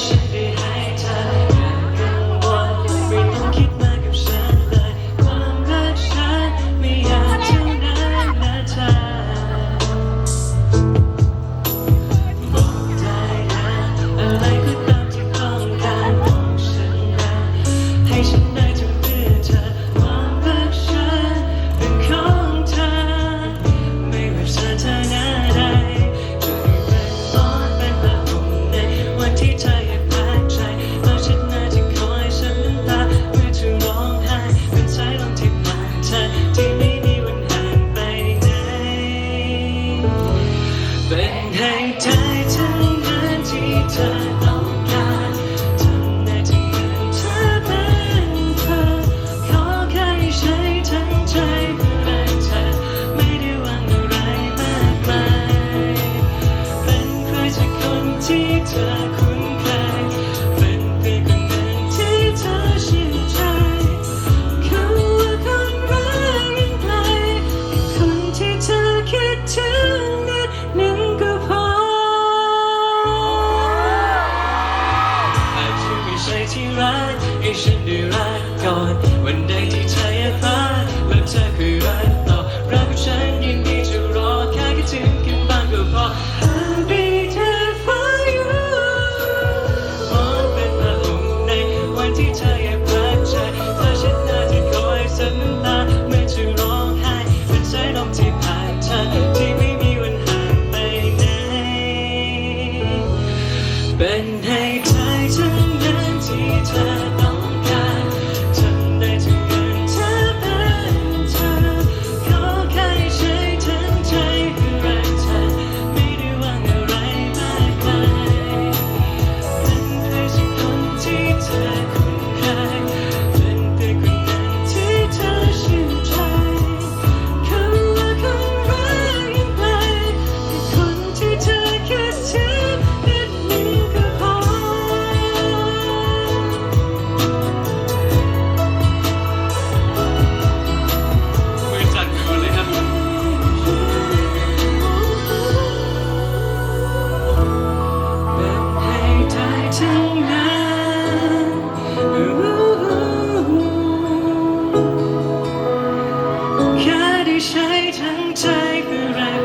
Nation. ใจเธอเหมืนที่เธอต้องการทำหนที่ให้เธอเป็นเธอ ขอแค่ใช้ทั้งใจเพื่อเธอไม่ได้วังอะไรมากมายเป็นใครสักคนที่เธอ ที่รักให้ฉันได้รักก่อน วันใดที่เธออยากรักแล้เธอคือรักต่อรักกับฉันยินดีจะรอแค่คิดถึงกันบ้างก็พอ I'll be there for you มองเป็นพระองค์ในวันที่เธออยากรักใจเธอฉันน่าจะคอยสัญญาเมื่อเธอร้องไห้เป็นสายมที่พัดเธอที่ไม่มีวันหางไปไหนเป็นให ทั้งใจเพื่อแร